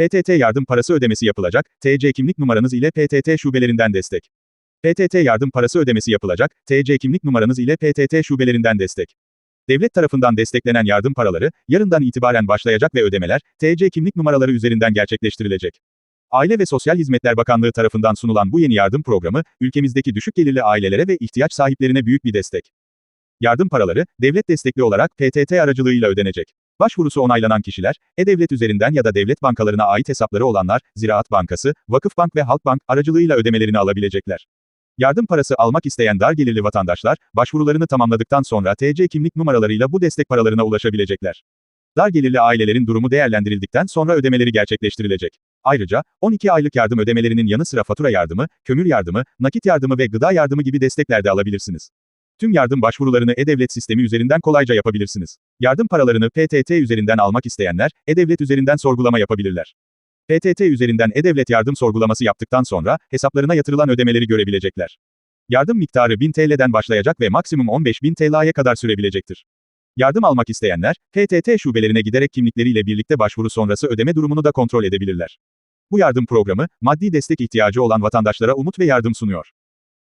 PTT yardım parası ödemesi yapılacak, TC kimlik numaranız ile PTT şubelerinden destek. PTT yardım parası ödemesi yapılacak, TC kimlik numaranız ile PTT şubelerinden destek. Devlet tarafından desteklenen yardım paraları, yarından itibaren başlayacak ve ödemeler, TC kimlik numaraları üzerinden gerçekleştirilecek. Aile ve Sosyal Hizmetler Bakanlığı tarafından sunulan bu yeni yardım programı, ülkemizdeki düşük gelirli ailelere ve ihtiyaç sahiplerine büyük bir destek. Yardım paraları, devlet destekli olarak PTT aracılığıyla ödenecek. Başvurusu onaylanan kişiler, E-Devlet üzerinden ya da devlet bankalarına ait hesapları olanlar, Ziraat Bankası, Vakıfbank ve Halkbank aracılığıyla ödemelerini alabilecekler. Yardım parası almak isteyen dar gelirli vatandaşlar, başvurularını tamamladıktan sonra TC kimlik numaralarıyla bu destek paralarına ulaşabilecekler. Dar gelirli ailelerin durumu değerlendirildikten sonra ödemeleri gerçekleştirilecek. Ayrıca, 12 aylık yardım ödemelerinin yanı sıra fatura yardımı, kömür yardımı, nakit yardımı ve gıda yardımı gibi destekler de alabilirsiniz. Tüm yardım başvurularını E-Devlet sistemi üzerinden kolayca yapabilirsiniz. Yardım paralarını PTT üzerinden almak isteyenler, E-Devlet üzerinden sorgulama yapabilirler. PTT üzerinden E-Devlet yardım sorgulaması yaptıktan sonra, hesaplarına yatırılan ödemeleri görebilecekler. Yardım miktarı 1000 TL'den başlayacak ve maksimum 15.000 TL'ye kadar sürebilecektir. Yardım almak isteyenler, PTT şubelerine giderek kimlikleriyle birlikte başvuru sonrası ödeme durumunu da kontrol edebilirler. Bu yardım programı, maddi destek ihtiyacı olan vatandaşlara umut ve yardım sunuyor.